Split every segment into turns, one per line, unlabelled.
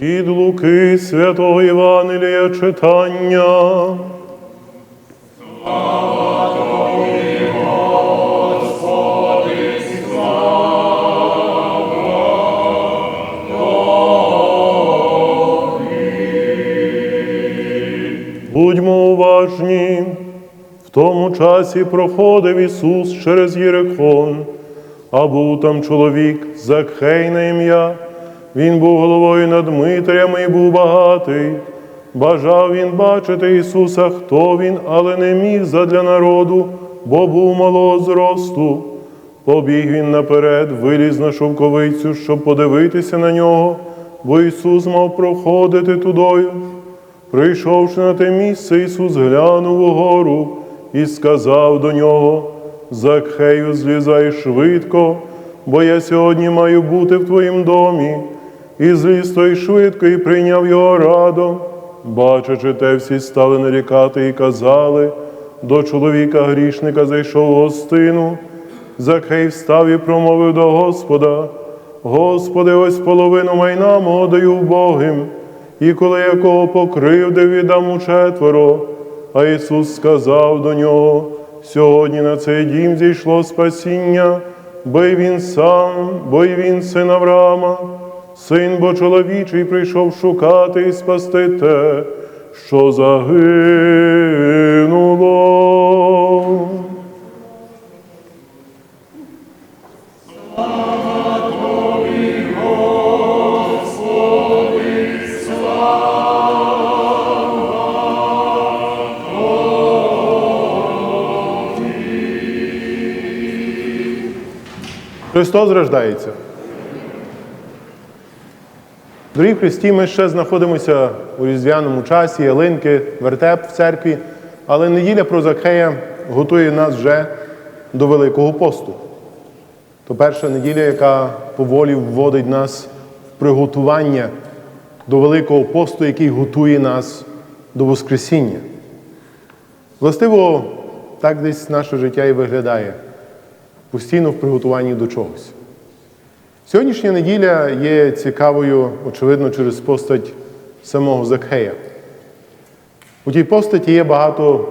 Від Луки Святого Євангелія читання. Будьмо уважні. В тому часі проходив Ісус через Єрихон, а був там чоловік Закхей на ім'я. Він був головою над митрями і був багатий. Бажав він бачити Ісуса, хто він, але не міг задля народу, бо був малого зросту. Побіг він наперед, виліз на шовковицю, щоб подивитися на нього, бо Ісус мав проходити тудою. Прийшовши на те місце, Ісус глянув угору і сказав до нього: Закхею, злізай швидко, бо я сьогодні маю бути в твоїм домі. І зліз той швидко і прийняв його радо. Бачачи те, всі стали нарікати і казали, до чоловіка грішника зайшов гостину. Закхей встав і промовив до Господа: Господи, ось половину майна мого даю вбогим, і коли якого покривдив, віддам у четверо. А Ісус сказав до нього: сьогодні на цей дім зійшло спасіння, бо й він сам, бо й він син Авраама, син бо чоловічий прийшов шукати і спасти те, що загинуло. Христос рождається. Дорогі Христі, ми ще знаходимося у різдвяному часі, ялинки, вертеп в церкві, але неділя про Закхея готує нас вже до Великого посту. То перша неділя, яка поволі вводить нас в приготування до Великого посту, який готує нас до Воскресіння. Властиво, так десь наше життя і виглядає постійно в приготуванні до чогось. Сьогоднішня неділя є цікавою, очевидно, через постать самого Закхея. У тій постаті є багато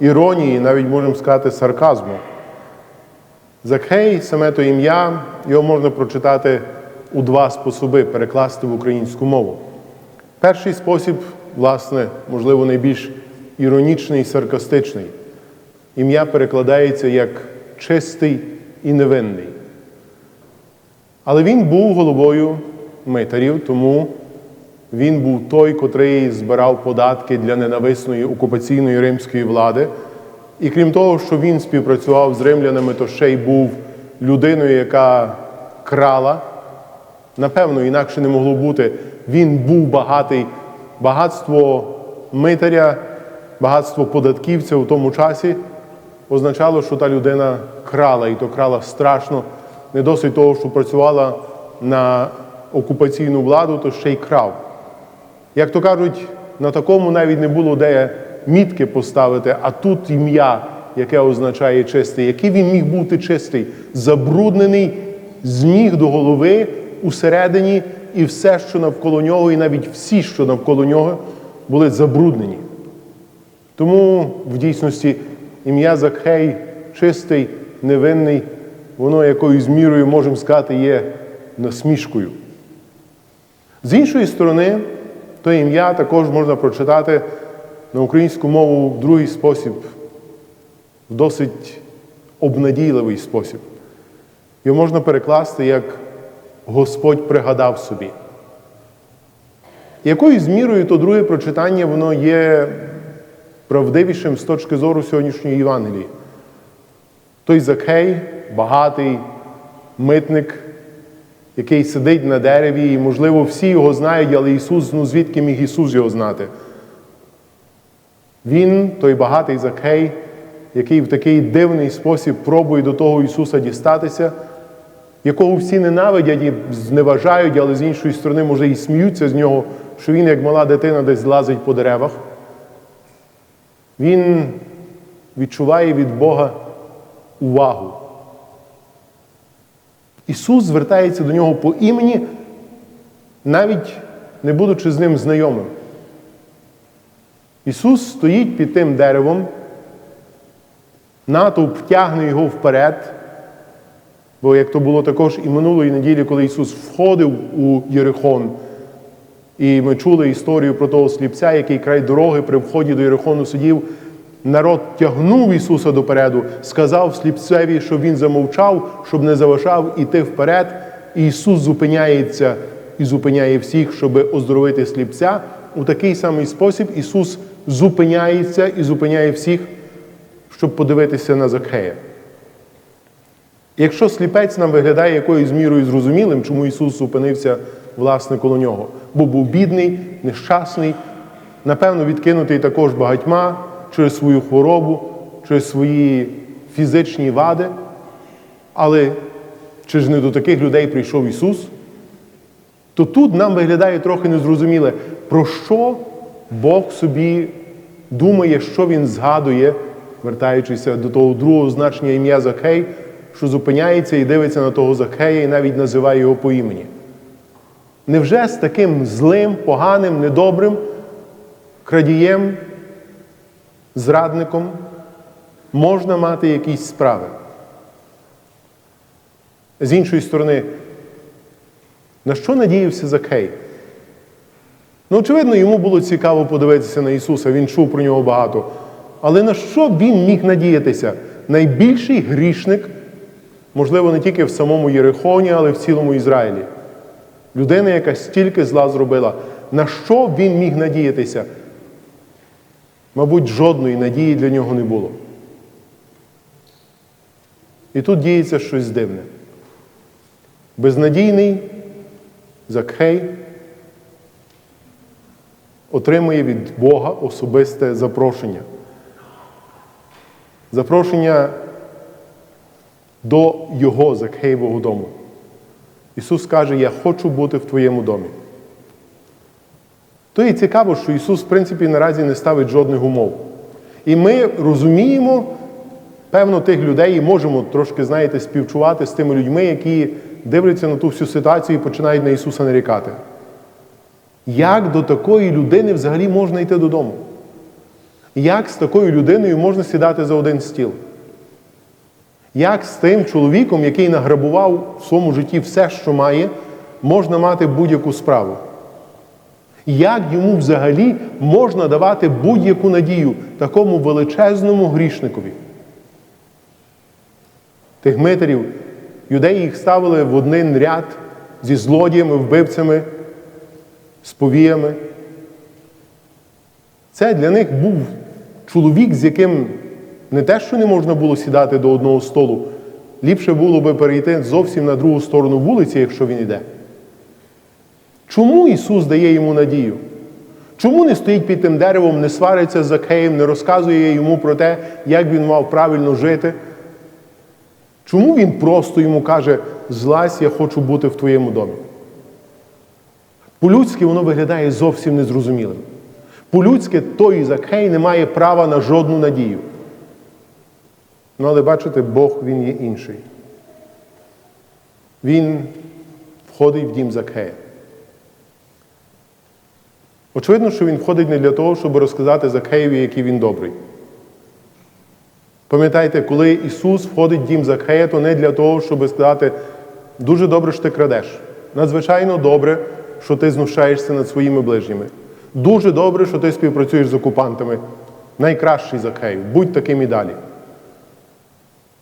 іронії, навіть можемо сказати, сарказму. Закхей, саме то ім'я, його можна прочитати у два способи, перекласти в українську мову. Перший спосіб, власне, можливо, найбільш іронічний і саркастичний. Ім'я перекладається як чистий і невинний. Але він був головою митарів, тому він був той, котрий збирав податки для ненависної окупаційної римської влади. І крім того, що він співпрацював з римлянами, то ще й був людиною, яка крала. Напевно, інакше не могло бути. Він був багатий. Багатство митаря, багатство податківця у тому часі означало, що та людина крала, і то крала страшно. Не досить того, що працювала на окупаційну владу, то ще й крав. Як то кажуть, на такому навіть не було де мітки поставити, а тут ім'я, яке означає чистий. Який він міг бути чистий, забруднений з ніг до голови усередині, і все, що навколо нього, і навіть всі, що навколо нього, були забруднені. Тому в дійсності ім'я Закхей чистий, невинний, воно якоюсь мірою, можемо сказати, є насмішкою. З іншої сторони, то ім'я також можна прочитати на українську мову в другий спосіб, в досить обнадійливий спосіб. Його можна перекласти як Господь пригадав собі. Якоюсь мірою то друге прочитання, воно є правдивішим з точки зору сьогоднішньої Євангелії. Той Закхей, багатий митник, який сидить на дереві, і, можливо, всі його знають, але Ісус, ну звідки міг Ісус його знати? Він, той багатий Закхей, який в такий дивний спосіб пробує до того Ісуса дістатися, якого всі ненавидять і зневажають, але з іншої сторони, може, і сміються з нього, що він, як мала дитина, десь лазить по деревах. Він відчуває від Бога увагу. Ісус звертається до нього по імені, навіть не будучи з ним знайомим. Ісус стоїть під тим деревом, натовп тягне його вперед. Бо як то було також і минулої неділі, коли Ісус входив у Єрихон, і ми чули історію про того сліпця, який край дороги при вході до Єрихону сидів, народ тягнув Ісуса допереду, сказав сліпцеві, щоб він замовчав, щоб не заважав іти вперед. І Ісус зупиняється і зупиняє всіх, щоб оздоровити сліпця. У такий самий спосіб Ісус зупиняється і зупиняє всіх, щоб подивитися на Закхея. Якщо сліпець нам виглядає якоюсь мірою зрозумілим, чому Ісус зупинився власне коло нього, бо був бідний, нещасний, напевно, відкинутий також багатьма через свою хворобу, через свої фізичні вади. Але чи ж не до таких людей прийшов Ісус? То тут нам виглядає трохи незрозуміле, про що Бог собі думає, що Він згадує, вертаючися до того другого значення ім'я Захей, що зупиняється і дивиться на того Захея і навіть називає його по імені. Невже з таким злим, поганим, недобрим крадієм, зрадником можна мати якісь справи? З іншої сторони, на що надіявся Закхей? Ну, очевидно, йому було цікаво подивитися на Ісуса, він чув про нього багато. Але на що він міг надіятися? Найбільший грішник, можливо, не тільки в самому Єрихоні, але в цілому Ізраїлі. Людина, яка стільки зла зробила. На що він міг надіятися? Мабуть, жодної надії для нього не було. І тут діється щось дивне. Безнадійний Закхей отримує від Бога особисте запрошення. Запрошення до Його Закхеєвого дому. Ісус каже, я хочу бути в твоєму домі. То і цікаво, що Ісус, в принципі, наразі не ставить жодних умов. І ми розуміємо, певно, тих людей і можемо трошки, знаєте, співчувати з тими людьми, які дивляться на ту всю ситуацію і починають на Ісуса нарікати. Як до такої людини взагалі можна йти додому? Як з такою людиною можна сідати за один стіл? Як з тим чоловіком, який награбував в своєму житті все, що має, можна мати будь-яку справу? Як йому взагалі можна давати будь-яку надію такому величезному грішникові? Тих митарів, юдеї їх ставили в один ряд зі злодіями, вбивцями, з повіями. Це для них був чоловік, з яким не те, що не можна було сідати до одного столу, ліпше було би перейти зовсім на другу сторону вулиці, якщо він йде. Чому Ісус дає йому надію? Чому не стоїть під тим деревом, не свариться з Закеєм, не розказує йому про те, як він мав правильно жити? Чому він просто йому каже, злазь, я хочу бути в твоєму домі? По-людськи воно виглядає зовсім незрозумілим. По-людськи той Закхей не має права на жодну надію. Ну, але бачите, Бог він є інший. Він входить в дім Закхея. Очевидно, що він входить не для того, щоб розказати Закхеєві, який він добрий. Пам'ятайте, коли Ісус входить в дім Закхея, то не для того, щоб сказати, дуже добре, що ти крадеш. Надзвичайно добре, що ти знущаєшся над своїми ближніми. Дуже добре, що ти співпрацюєш з окупантами. Найкращий Закхей. Будь таким і далі.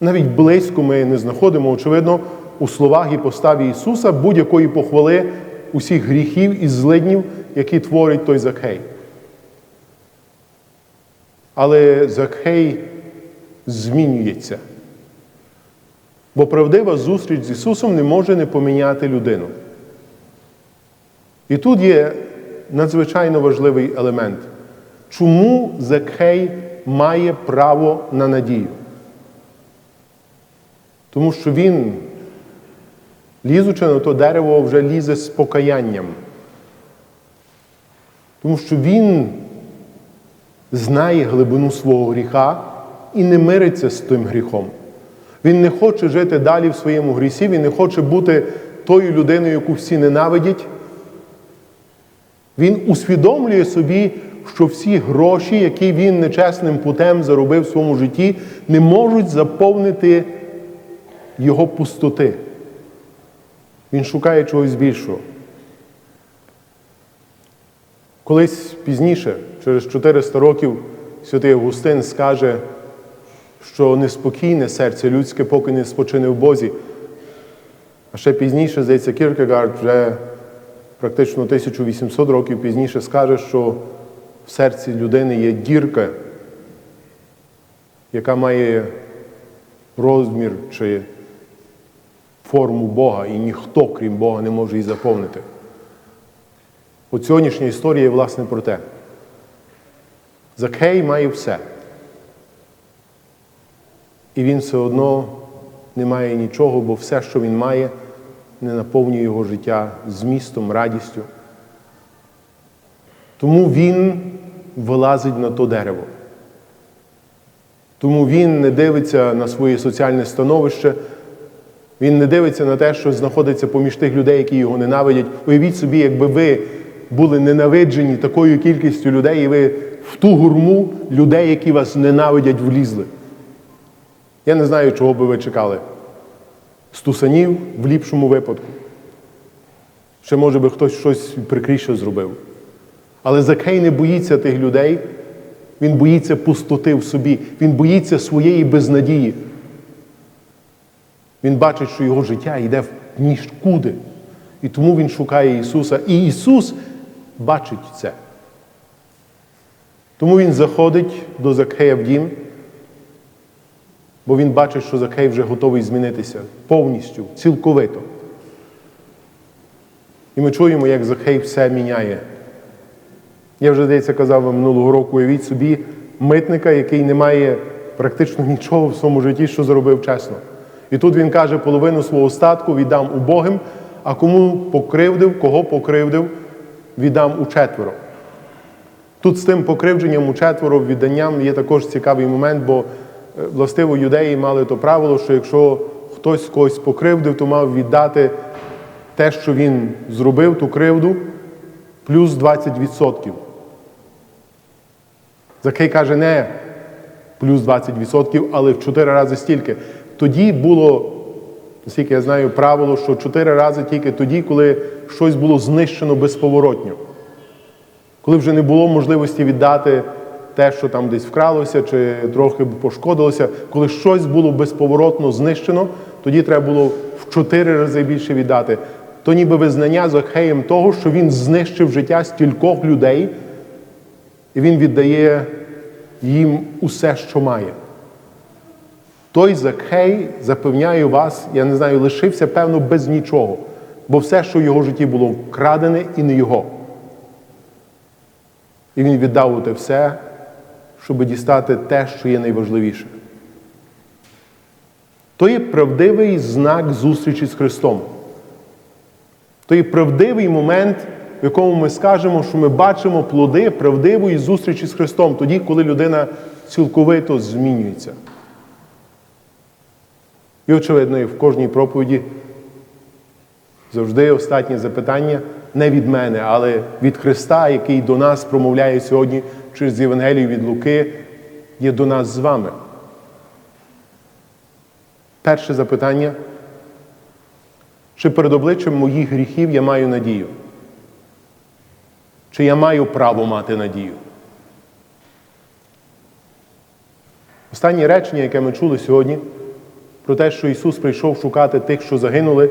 Навіть близько ми не знаходимо, очевидно, у словах і поставі Ісуса будь-якої похвали усіх гріхів і злиднів, які творить той Закхей. Але Закхей змінюється. Бо правдива зустріч з Ісусом не може не поміняти людину. І тут є надзвичайно важливий елемент. Чому Закхей має право на надію? Тому що він, лізучи на то дерево, вже лізе з покаянням. Тому що він знає глибину свого гріха і не мириться з тим гріхом. Він не хоче жити далі в своєму грісі, він не хоче бути тою людиною, яку всі ненавидять. Він усвідомлює собі, що всі гроші, які він нечесним путем заробив в своєму житті, не можуть заповнити його пустоти. Він шукає чогось більшого. Колись пізніше, через 400 років, святий Августин скаже, що неспокійне серце людське, поки не спочине в Бозі. А ще пізніше, здається, Кіркегард вже практично 1800 років пізніше скаже, що в серці людини є дірка, яка має розмір чи форму Бога, і ніхто, крім Бога, не може її заповнити. От сьогоднішня історія власне про те. Закхей має все. І він все одно не має нічого, бо все, що він має, не наповнює його життя змістом, радістю. Тому він вилазить на то дерево. Тому він не дивиться на своє соціальне становище, він не дивиться на те, що знаходиться поміж тих людей, які його ненавидять. Уявіть собі, якби ви були ненавиджені такою кількістю людей, і ви в ту гурму людей, які вас ненавидять, влізли. Я не знаю, чого би ви чекали. Стусанів в ліпшому випадку. Ще, може би, хтось щось прикріше зробив. Але Закей не боїться тих людей, він боїться пустоти в собі, він боїться своєї безнадії. Він бачить, що його життя йде в нікуди. І тому він шукає Ісуса. І Ісус бачить це. Тому Він заходить до Закхея в дім, бо він бачить, що Закхей вже готовий змінитися повністю, цілковито. І ми чуємо, як Закхей все міняє. Я вже, здається, казав вам минулого року, уявіть собі митника, який не має практично нічого в своєму житті, що зробив чесно. І тут він каже, половину свого статку віддам убогим, а кому покривдив, кого покривдив, віддам у четверо. Тут з тим покривдженням у четверо відданням є також цікавий момент, бо е, властиво юдеї мали то правило, що якщо хтось когось покривдив, то мав віддати те, що він зробив, ту кривду, плюс 20%. Закей каже, не плюс 20%, але в 4 рази стільки. Тоді було, наскільки я знаю, правило, що 4 рази тільки тоді, коли щось було знищено безповоротньо. Коли вже не було можливості віддати те, що там десь вкралося, чи трохи пошкодилося, коли щось було безповоротно знищено, тоді треба було в 4 рази більше віддати. То ніби визнання Захеєм того, що він знищив життя стількох людей, і він віддає їм усе, що має. Той Закхей, запевняю вас, я не знаю, лишився, певно, без нічого, бо все, що в його житті було вкрадене, і не його. І він віддав те все, щоб дістати те, що є найважливіше. То є правдивий знак зустрічі з Христом. То є правдивий момент, в якому ми скажемо, що ми бачимо плоди правдивої зустрічі з Христом, тоді, коли людина цілковито змінюється. І, очевидно, і в кожній проповіді завжди останнє запитання не від мене, але від Христа, який до нас промовляє сьогодні через Євангелію від Луки, є до нас з вами. Перше запитання. Чи перед обличчям моїх гріхів я маю надію? Чи я маю право мати надію? Останнє речення, яке ми чули сьогодні, про те, що Ісус прийшов шукати тих, що загинули,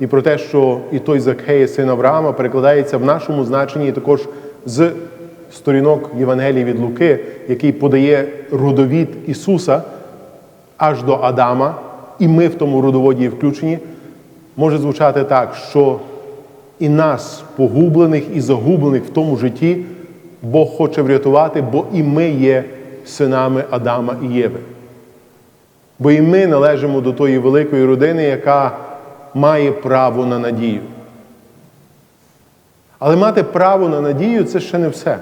і про те, що і той Закхеє, син Авраама, перекладається в нашому значенні і також з сторінок Євангелії від Луки, який подає родовід Ісуса аж до Адама, і ми в тому родоводі включені, може звучати так, що і нас, погублених і загублених в тому житті, Бог хоче врятувати, бо і ми є синами Адама і Єви. Бо і ми належимо до тої великої родини, яка має право на надію. Але мати право на надію це ще не все.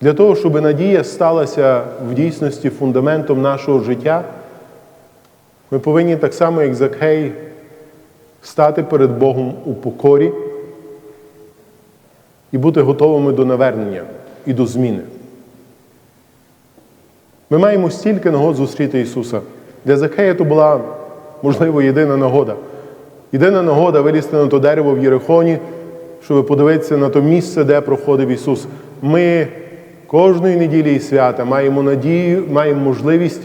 Для того, щоб надія сталася в дійсності фундаментом нашого життя, ми повинні так само, як Закхей, стати перед Богом у покорі і бути готовими до навернення і до зміни. Ми маємо стільки нагод зустріти Ісуса. Для Закея то була, можливо, єдина нагода. Єдина нагода вилізти на то дерево в Єрихоні, щоб подивитися на то місце, де проходив Ісус. Ми кожної неділі і свята маємо надію, маємо можливість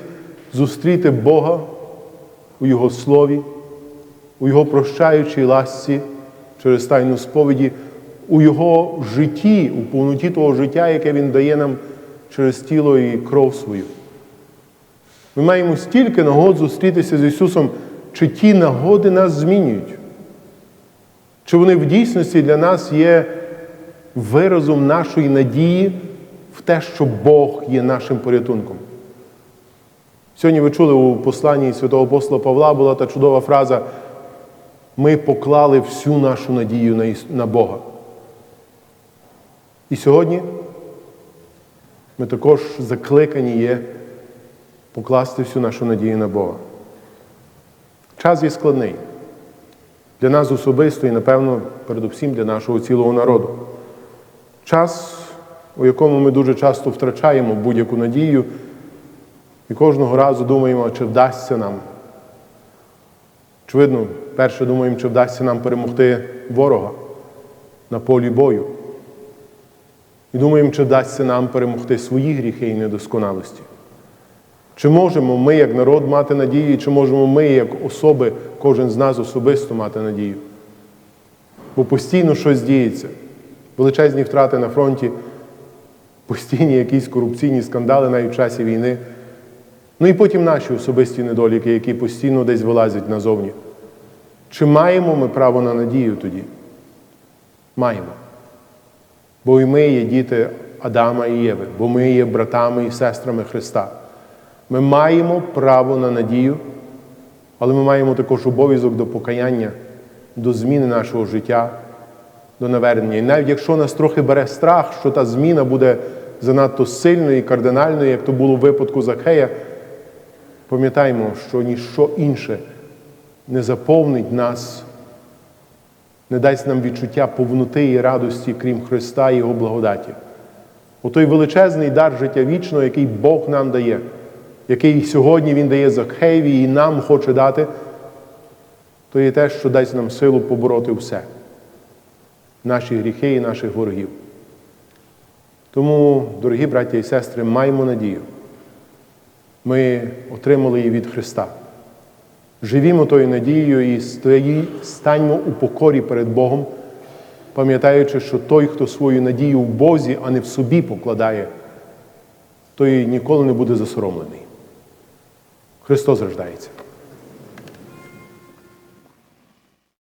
зустріти Бога у Його слові, у Його прощаючій ласці через тайну сповіді, у Його житті, у повноті того життя, яке Він дає нам через тіло і кров свою. Ми маємо стільки нагод зустрітися з Ісусом, чи ті нагоди нас змінюють. Чи вони в дійсності для нас є виразом нашої надії в те, що Бог є нашим порятунком? Сьогодні ви чули у посланні святого апостола Павла була та чудова фраза Ми поклали всю нашу надію на, Бога. І сьогодні ми також закликані є покласти всю нашу надію на Бога. Час є складний для нас особисто і, напевно, передусім для нашого цілого народу. Час, у якому ми дуже часто втрачаємо будь-яку надію і кожного разу думаємо, чи вдасться нам. Очевидно, перше думаємо, чи вдасться нам перемогти ворога на полі бою. І думаємо, чи вдасться нам перемогти свої гріхи і недосконалості. Чи можемо ми, як народ, мати надію, чи можемо ми, як особи, кожен з нас особисто мати надію? Бо постійно щось діється. Величезні втрати на фронті, постійні якісь корупційні скандали навіть в часі війни. Ну і потім наші особисті недоліки, які постійно десь вилазять назовні. Чи маємо ми право на надію тоді? Маємо. Бо і ми є діти Адама і Єви, бо ми є братами і сестрами Христа. Ми маємо право на надію, але ми маємо також обов'язок до покаяння, до зміни нашого життя, до навернення. І навіть якщо нас трохи бере страх, що та зміна буде занадто сильною і кардинальною, як то було в випадку Захея, пам'ятаємо, що ніщо інше не заповнить нас, не дасть нам відчуття повноти і радості, крім Христа і Його благодаті. Отой величезний дар життя вічного, який Бог нам дає, який сьогодні Він дає Закхеєві і нам хоче дати, то є те, що дасть нам силу побороти все, наші гріхи і наших ворогів. Тому, дорогі браті і сестри, маємо надію. Ми отримали її від Христа. Живімо тою надією і стої- станьмо у покорі перед Богом, пам'ятаючи, що той, хто свою надію в Бозі, а не в собі покладає, той ніколи не буде засоромлений. Христос рождається.